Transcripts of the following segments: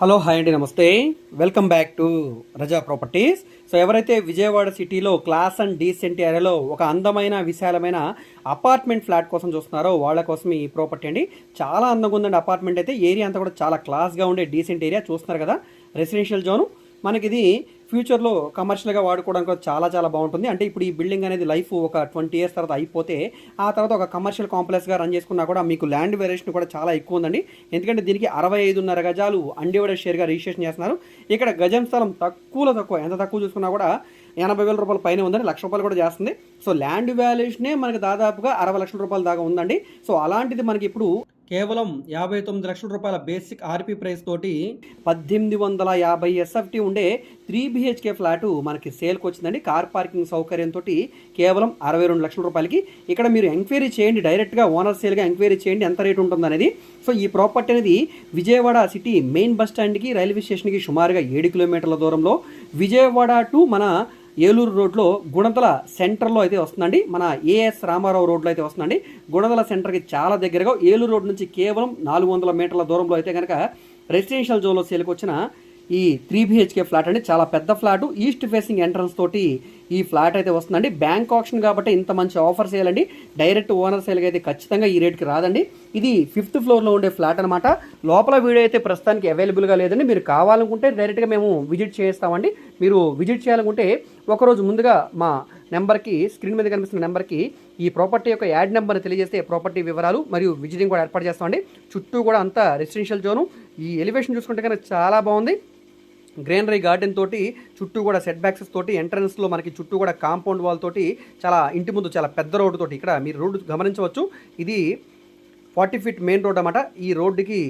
Hello hi అండి నమస్తే. Welcome back to Raza properties so ఎవరైతే విజయవాడ సిటీలో క్లాస్ అండ్ డీసెంట్ ఏరియాలో ఒక అందమైన విశాలమైన అపార్ట్మెంట్ ఫ్లాట్ కోసం చూస్తున్నారో వాళ్ళ కోసం ఈ ప్రాపర్టీ అండి. చాలా అందంగా ఉందండి అపార్ట్మెంట్ అయితే. ఏరియా అంతా కూడా చాలా క్లాస్గా ఉండే డీసెంట్ ఏరియా చూస్తున్నారు కదా. రెసిడెన్షియల్ జోను మనకి ఇది ఫ్యూచర్లో కమర్షియల్గా వాడుకోవడానికి చాలా చాలా బాగుంటుంది. అంటే ఇప్పుడు ఈ బిల్డింగ్ అనేది లైఫ్ ఒక ట్వంటీ ఇయర్స్ తర్వాత అయిపోతే ఆ తర్వాత ఒక కమర్షియల్ కాంప్లెక్స్గా రన్ చేసుకున్నా కూడా మీకు ల్యాండ్ వేరియేషన్ కూడా చాలా ఎక్కువ ఉందండి. ఎందుకంటే దీనికి అరవై ఐదున్నర గజాలు అన్డివైడెడ్ షేర్గా రిజిస్ట్రేషన్ చేస్తున్నారు. ఇక్కడ గజం స్థలం తక్కువలో తక్కువ ఎంత తక్కువ చూసుకున్నా కూడా ఎనభై వేల రూపాయల పైన ఉందండి. లక్ష రూపాయలు కూడా చేస్తుంది. సో ల్యాండ్ వాల్యుయేషనే మనకి దాదాపుగా అరవై లక్షల రూపాయల దాకా ఉందండి. సో అలాంటిది మనకి ఇప్పుడు కేవలం యాభై తొమ్మిది లక్షల రూపాయల బేసిక్ ఆర్పీ ప్రైస్ తోటి పద్దెనిమిది వందల యాభై ఎస్ఎఫ్టీ ఉండే త్రీ బిహెచ్కే ఫ్లాటు మనకి సేల్కి వచ్చిందండి. కార్ పార్కింగ్ సౌకర్యంతో కేవలం అరవై రెండు లక్షల రూపాయలకి. ఇక్కడ మీరు ఎంక్వైరీ చేయండి డైరెక్ట్గా ఓనర్ సేల్గా ఎంక్వైరీ చేయండి ఎంత రేట్ ఉంటుంది అనేది. సో ఈ ప్రాపర్టీ అనేది విజయవాడ సిటీ మెయిన్ బస్ స్టాండ్కి రైల్వే స్టేషన్కి సుమారుగా ఏడు కిలోమీటర్ల దూరంలో. విజయవాడ టు మన ఏలూరు రోడ్లో గుణదల సెంటర్లో అయితే వస్తుందండి. మన ఏఎస్ రామారావు రోడ్లో అయితే వస్తుందండి. గుణదల సెంటర్కి చాలా దగ్గరగా ఏలూరు రోడ్ నుంచి కేవలం నాలుగు వందల మీటర్ల దూరంలో అయితే కనుక రెసిడెన్షియల్ జోన్లో సేల్కి వచ్చిన ఈ త్రీ బిహెచ్కే ఫ్లాట్ అండి చాలా పెద్ద ఫ్లాట్ ఈస్ట్ ఫేసింగ్ ఎంట్రన్స్ తోటి ఈ ఫ్లాట్ అయితే వస్తుందండి. బ్యాంక్ ఆప్షన్ కాబట్టి ఇంత మంచి ఆఫర్ చేయాలండి. డైరెక్ట్ ఓనర్ సేల్గా అయితే ఖచ్చితంగా ఈ రేట్కి రాదండి. ఇది ఫిఫ్త్ ఫ్లోర్లో ఉండే ఫ్లాట్ అనమాట లోపల వీడియో అయితే ప్రస్తుతానికి అవైలబుల్గా లేదండి. మీరు కావాలనుకుంటే డైరెక్ట్గా మేము విజిట్ చేస్తామండి. మీరు విజిట్ చేయాలనుకుంటే ఒకరోజు ముందుగా మా నెంబర్కి స్క్రీన్ మీద కనిపిస్తున్న నెంబర్కి ఈ ప్రాపర్టీ యొక్క యాడ్ నెంబర్ తెలియజేస్తే ప్రాపర్టీ వివరాలు మరియు విజిటింగ్ కూడా ఏర్పాటు చేస్తామండి. చుట్టూ కూడా అంతా రెసిడెన్షియల్ జోను ఈ ఎలివేషన్ చూసుకుంటే కనుక చాలా బాగుంది. గ్రీనరీ గార్డెన్ తోటి చుట్టూ కూడా సెట్ బ్యాక్సెస్ తోటి ఎంట్రన్స్లో మనకి చుట్టూ కూడా కాంపౌండ్ వాల్ తోటి చాలా ఇంటి ముందు చాలా పెద్ద రోడ్డు తోటి ఇక్కడ మీరు రోడ్డు గమనించవచ్చు. ఇది ఫార్టీ ఫీట్ మెయిన్ రోడ్ అన్నమాట. ఈ రోడ్డుకి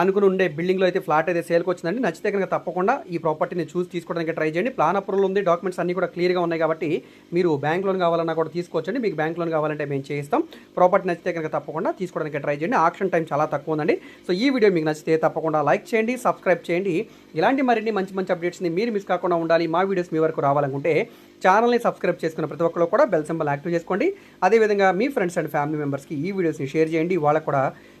ఆనుకుని ఉండే బిల్డింగ్లో అయితే ఫ్లాట్ అయితే సేల్కి వచ్చిందండి. నచ్చితే కనుక తప్పకుండా ఈ ప్రాపర్టీని చూసి తీసుకోవడానికి ట్రై చేయండి. ప్లాన్ అప్రూవల్ ఉంది. డాక్యుమెంట్స్ అన్నీ కూడా క్లియర్గా ఉన్నాయి కాబట్టి మీరు బ్యాంక్ లోన్ కావాలన్నా కూడా తీసుకోవచ్చండి. మీకు బ్యాంక్ లోన్ కావాలంటే మేము చేయిస్తాం. ప్రాపర్టీ నచ్చితే కనుక తప్పకుండా తీసుకోవడానికి ట్రై చేయండి. ఆక్షన్ టైం చాలా తక్కువ ఉందండి. సో ఈ వీడియో మీకు నచ్చితే తప్పకుండా లైక్ చేయండి సబ్స్క్రైబ్ చేయండి. ఇలాంటి మరిన్ని మంచి మంచి అప్డేట్స్ని మీరు మిస్ కాకుండా ఉండాలి. మా వీడియోస్ మీ వరకు రావాలనుకుంటే ఛానల్ని సబ్స్క్రైబ్ చేసుకున్న ప్రతి ఒక్కరు కూడా బెల్ సింబల్ యాక్టివ్ చేసుకోండి. అదేవిధంగా మీ ఫ్రెండ్స్ అండ్ ఫ్యామిలీ మెంబర్స్కి ఈ వీడియోస్ని షేర్ చేయండి. వాళ్ళకు కూడా